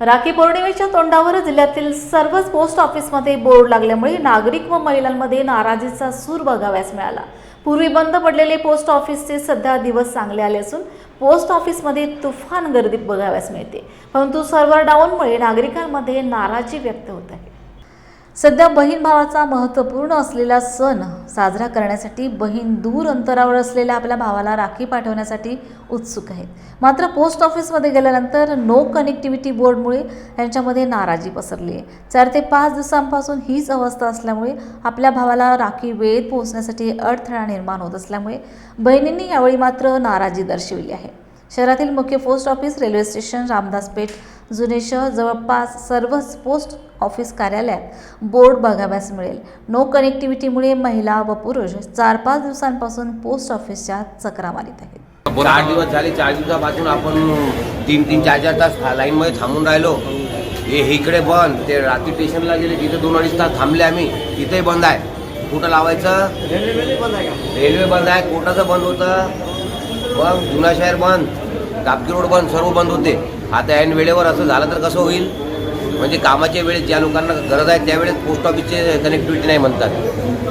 राखी पौर्णिमेच्या तोंडावर जिल्ह्यातील सर्वच पोस्ट ऑफिसमध्ये बोर्ड लागल्यामुळे नागरिक व महिलांमध्ये नाराजीचा सूर बघाव्यास मिळाला. पूर्वी बंद पडलेले पोस्ट ऑफिसचे सध्या दिवस चांगले आले असून पोस्ट ऑफिसमध्ये तुफान गर्दी बघाव्यास मिळते. परंतु सर्व्हर डाऊनमुळे नागरिकांमध्ये नाराजी व्यक्त होत आहे. सध्या बहीण भावाचा महत्त्वपूर्ण असलेला सण साजरा करण्यासाठी बहीण दूर अंतरावर असलेल्या आपल्या भावाला राखी पाठवण्यासाठी उत्सुक आहेत मात्र पोस्ट ऑफिसमध्ये गेल्यानंतर नो कनेक्टिव्हिटी बोर्डमुळे त्यांच्यामध्ये नाराजी पसरली आहे. चार ते पाच दिवसांपासून हीच अवस्था असल्यामुळे आपल्या भावाला राखी वेळेत पोहोचण्यासाठी अडथळा निर्माण होत असल्यामुळे बहिणींनी यावेळी मात्र नाराजी दर्शविली आहे. शहरातील मुख्य post office railway station Ramdas Peth जुने शहर जवळपास सर्वच पोस्ट ऑफिस कार्यालयात बोर्ड बघाव्यास मिळेल. नो कनेक्टिव्हिटीमुळे महिला व पुरुष चार पाच दिवसांपासून पोस्ट ऑफिसच्या चकरा मारित आहेत चार दिवस झाले चार दिवसापासून आपण तीन तीन चार चार तास लाईनमध्ये थांबून राहिलो. हे हे इकडे बंद. ते रात्री स्टेशनला गेले तिथे दोन अडीच तास थांबले आम्ही. तिथेही बंद आहे. कुठं लावायचं? रेल्वे बंद आहे. कोटाचं बंद होतं. मग जुना शहर बंद. कापकी रोड बंद. सर्व बंद होते. आता ऐन वेळेवर असं झालं तर कसं होईल? म्हणजे कामाच्या वेळेस ज्या लोकांना गरज आहे त्यावेळेस पोस्ट ऑफिसचे कनेक्टिव्हिटी नाही म्हणतात.